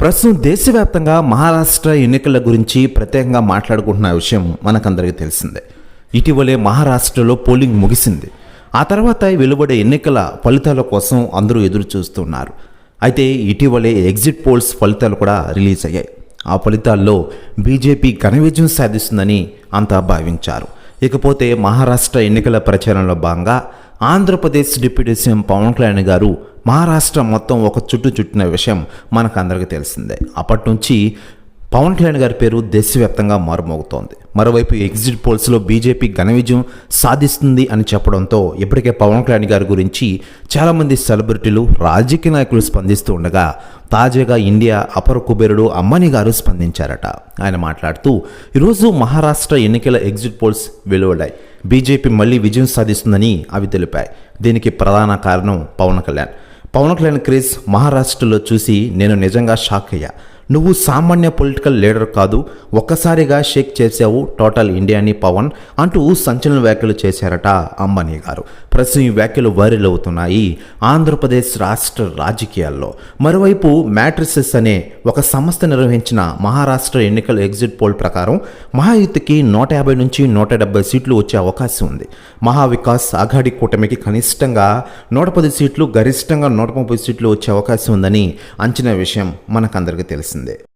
ప్రస్తుతం దేశవ్యాప్తంగా మహారాష్ట్ర ఎన్నికల గురించి ప్రత్యేకంగా మాట్లాడుకుంటున్న విషయం మనకందరికీ తెలిసిందే. ఇటీవలే మహారాష్ట్రలో పోలింగ్ ముగిసింది. ఆ తర్వాత వెలువడే ఎన్నికల ఫలితాల కోసం అందరూ ఎదురు చూస్తున్నారు అయితే ఇటీవలే ఎగ్జిట్ పోల్స్ ఫలితాలు కూడా రిలీజ్ అయ్యాయి. ఆ ఫలితాల్లో బీజేపీ ఘన విజయం సాధిస్తుందని అంతా భావించారు. ఇకపోతే మహారాష్ట్ర ఎన్నికల ప్రచారంలో భాగంగా ఆంధ్రప్రదేశ్ డిప్యూటీ సీఎం పవన్ కళ్యాణ్ గారు మహారాష్ట్ర మొత్తం ఒక చుట్టు చుట్టిన విషయం మనకు అందరికీ తెలిసిందే. అప్పటి నుంచి పవన్ కళ్యాణ్ గారి పేరు దేశవ్యాప్తంగా మారుమోగుతోంది. మరోవైపు ఎగ్జిట్ పోల్స్లో బీజేపీ ఘన విజయం సాధిస్తుంది అని చెప్పడంతో ఇప్పటికే పవన్ కళ్యాణ్ గారి గురించి చాలామంది సెలబ్రిటీలు రాజకీయ నాయకులు స్పందిస్తూ ఉండగా తాజాగా ఇండియా అపర కుబేరుడు అమ్మని గారు స్పందించారట. ఆయన మాట్లాడుతూ ఈరోజు మహారాష్ట్ర ఎన్నికల ఎగ్జిట్ పోల్స్ వెలువడాయి బీజేపీ మళ్ళీ విజయం సాధిస్తుందని అవి తెలిపాయి. దీనికి ప్రధాన కారణం పవన్ కళ్యాణ్. పవన్ కళ్యాణ్ క్రేజ్ మహారాష్ట్రలో చూసి నేను నిజంగా షాక్ అయ్యా. నువ్వు సామాన్య పొలిటికల్ లీడర్ కాదు ఒక్కసారిగా షేక్ చేసావు టోటల్ ఇండియాని పవన్ అంటూ సంచలన వ్యాఖ్యలు చేశారట అంబానీ గారు. ప్రస్తుతం ఈ వ్యాఖ్యలు వైరల్ అవుతున్నాయి. ఆంధ్రప్రదేశ్ రాష్ట్ర రాజకీయాల్లో మరోవైపు మ్యాట్రిసెస్ అనే ఒక సంస్థ నిర్వహించిన మహారాష్ట్ర ఎన్నికల ఎగ్జిట్ పోల్ ప్రకారం మహాయుతికి నూట యాభై నుంచి నూట డెబ్బై సీట్లు వచ్చే అవకాశం ఉంది. మహావికాస్ అఘాడి కూటమికి కనిష్టంగా నూట పది సీట్లు గరిష్టంగా నూట ముప్పై సీట్లు వచ్చే అవకాశం ఉందని అంచనా విషయం మనకందరికీ తెలిసిందే. 같은데.